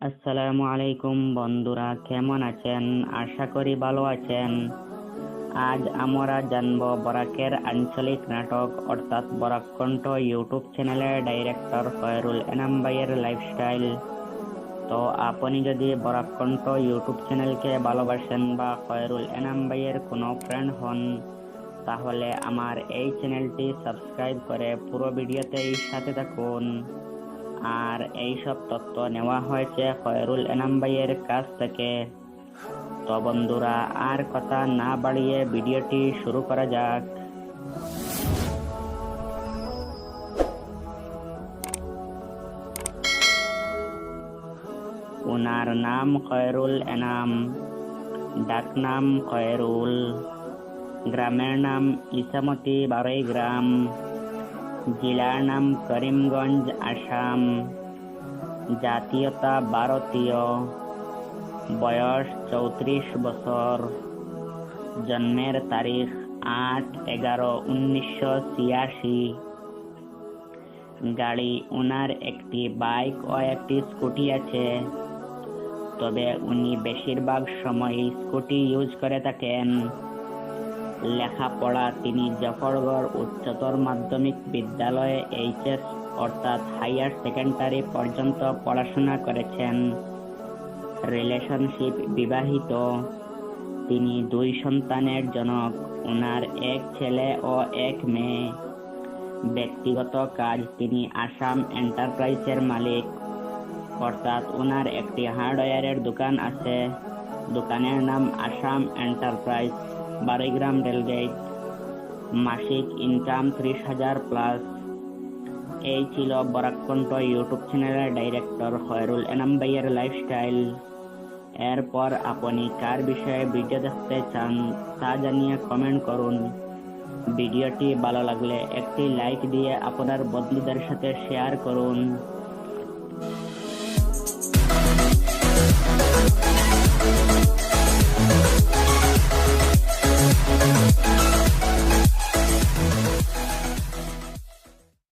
আসসালামু আলাইকুম বন্ধুরা, কেমন আছেন? আশা করি ভালো আছেন। আজ আমরা জানব বরাকের আঞ্চলিক নাটক, অর্থাৎ বরাক কণ্ঠ ইউটিউব চ্যানেলের ডাইরেক্টর খয়রুল এনাম ভাইয়ের লাইফস্টাইল। তো আপনি যদি বরাক কণ্ঠ ইউটিউব চ্যানেলকে ভালোবাসেন বা খয়রুল এনাম ভাইয়ের কোনো ফ্রেন্ড হন, তাহলে আমার এই চ্যানেলটি সাবস্ক্রাইব করে পুরো ভিডিওতেই সাথে থাকুন। আর এই সব তথ্য নেওয়া হয়েছে খয়রুল এনাম ভাইয়ের কাছ থেকে। তো বন্ধুরা, আর কথা না বাড়িয়ে ভিডিওটি শুরু করা যাক। ওনার নাম খয়রুল এনাম, ডাকনাম খয়রুল, গ্রামের নাম ইসামতি বারোই গ্রাম জেলার নাম করিমগঞ্জ আসাম। জাতীয়তা ভারতীয়। বয়স চৌত্রিশ বছর। জন্মের তারিখ আট এগারো উনিশশো ছিয়াশি। গাড়ি ওনার একটি বাইক ও একটি স্কুটি আছে। তবে উনি বেশিরভাগ সময় স্কুটি ইউজ করে থাকেন। লেখাপড়া তিনি জফরগড় উচ্চতর মাধ্যমিক বিদ্যালয়ে এইচএস অর্থাৎ হাইয়ার সেকেন্ডারি পর্যন্ত পড়াশোনা করেছেন। রিলেশনশিপ বিবাহিত। তিনি দুই সন্তানের জনক ওনার এক ছেলে ও এক মেয়ে। ব্যক্তিগত কাজ, তিনি আসাম এন্টারপ্রাইজের মালিক। অর্থাৎ ওনার একটি হার্ডওয়্যারের দোকান আছে। দোকানের নাম Assam enterprise. Barogram rail gate, মাসিক ইনকাম ত্রিশ হাজার প্লাস এই ছিল বরাককণ্ঠ ইউটিউব চ্যানেলের ডাইরেক্টর খয়রুল এনাম ভাইয়ের লাইফস্টাইল এরপর আপনি কার বিষয়ে ভিডিও দেখতে চান তা জানিয়ে কমেন্ট করুন। ভিডিওটি ভালো লাগলে একটি লাইক দিয়ে আপনার বন্ধুদের সাথে শেয়ার করুন।